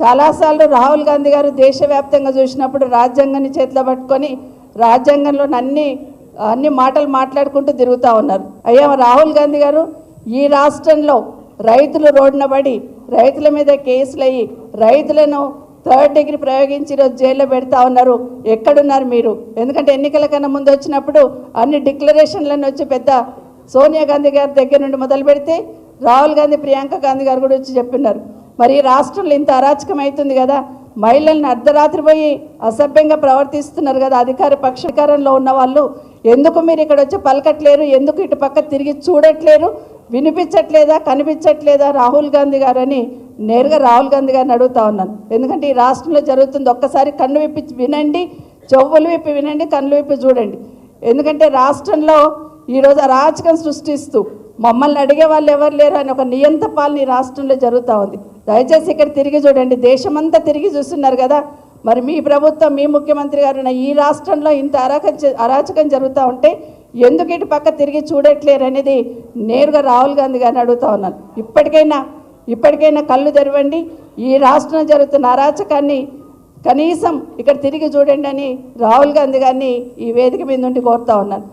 చాలాసార్లు రాహుల్ గాంధీ గారు దేశవ్యాప్తంగా చూసినప్పుడు రాజ్యాంగాన్ని చేతిలో పట్టుకొని రాజ్యాంగంలోని అన్ని అన్ని మాటలు మాట్లాడుకుంటూ తిరుగుతూ ఉన్నారు. అయ్యా రాహుల్ గాంధీ గారు ఈ రాష్ట్రంలో రైతులు రోడ్డున పడి రైతుల మీద కేసులు అయ్యి రైతులను థర్డ్ డిగ్రీ ప్రయోగించి ఈరోజు జైల్లో పెడతా ఉన్నారు. ఎక్కడున్నారు మీరు? ఎందుకంటే ఎన్నికల కన్నా ముందు వచ్చినప్పుడు అన్ని డిక్లరేషన్లను వచ్చి పెద్ద సోనియా గాంధీ గారి దగ్గర నుండి మొదలు పెడితే రాహుల్ గాంధీ ప్రియాంక గాంధీ గారు కూడా వచ్చి చెప్పినారు. మరి రాష్ట్రంలో ఇంత అరాచకం అవుతుంది కదా? మహిళల్ని అర్ధరాత్రి పోయి అసభ్యంగా ప్రవర్తిస్తున్నారు కదా అధికార పక్ష అధికారంలో ఉన్న వాళ్ళు? ఎందుకు మీరు ఇక్కడ వచ్చి పలకట్లేరు? ఎందుకు ఇటు పక్క తిరిగి చూడట్లేరు? వినిపించట్లేదా? కనిపించట్లేదా? రాహుల్ గాంధీ గారు అని నేరుగా రాహుల్ గాంధీ గారిని అడుగుతా ఉన్నాను. ఎందుకంటే ఈ రాష్ట్రంలో జరుగుతుంది ఒక్కసారి కన్ను విప్పి వినండి చెవులు విప్పి వినండి కళ్ళు విప్పి చూడండి. ఎందుకంటే రాష్ట్రంలో ఈరోజు అరాచకం సృష్టిస్తూ మమ్మల్ని అడిగే వాళ్ళు ఎవరు లేరు అని ఒక నియంత పాలన ఈ రాష్ట్రంలో జరుగుతూ ఉంది. దయచేసి ఇక్కడ తిరిగి చూడండి. దేశమంతా తిరిగి చూస్తున్నారు కదా. మరి మీ ప్రభుత్వం మీ ముఖ్యమంత్రి గారు ఈ రాష్ట్రంలో ఇంత అరాక అరాచకం జరుగుతూ ఉంటే ఎందుకు ఇటు పక్క తిరిగి చూడట్లేరు అనేది నేరుగా రాహుల్ గాంధీ గారిని అడుగుతా ఉన్నాను. ఇప్పటికైనా ఇప్పటికైనా కళ్ళు తెరవండి. ఈ రాష్ట్రం జరుగుతున్న అరాచకాన్ని కనీసం ఇక్కడ తిరిగి చూడండి అని రాహుల్ గాంధీ గారిని ఈ వేదిక మీద నుండి కోరుతా ఉన్నాను.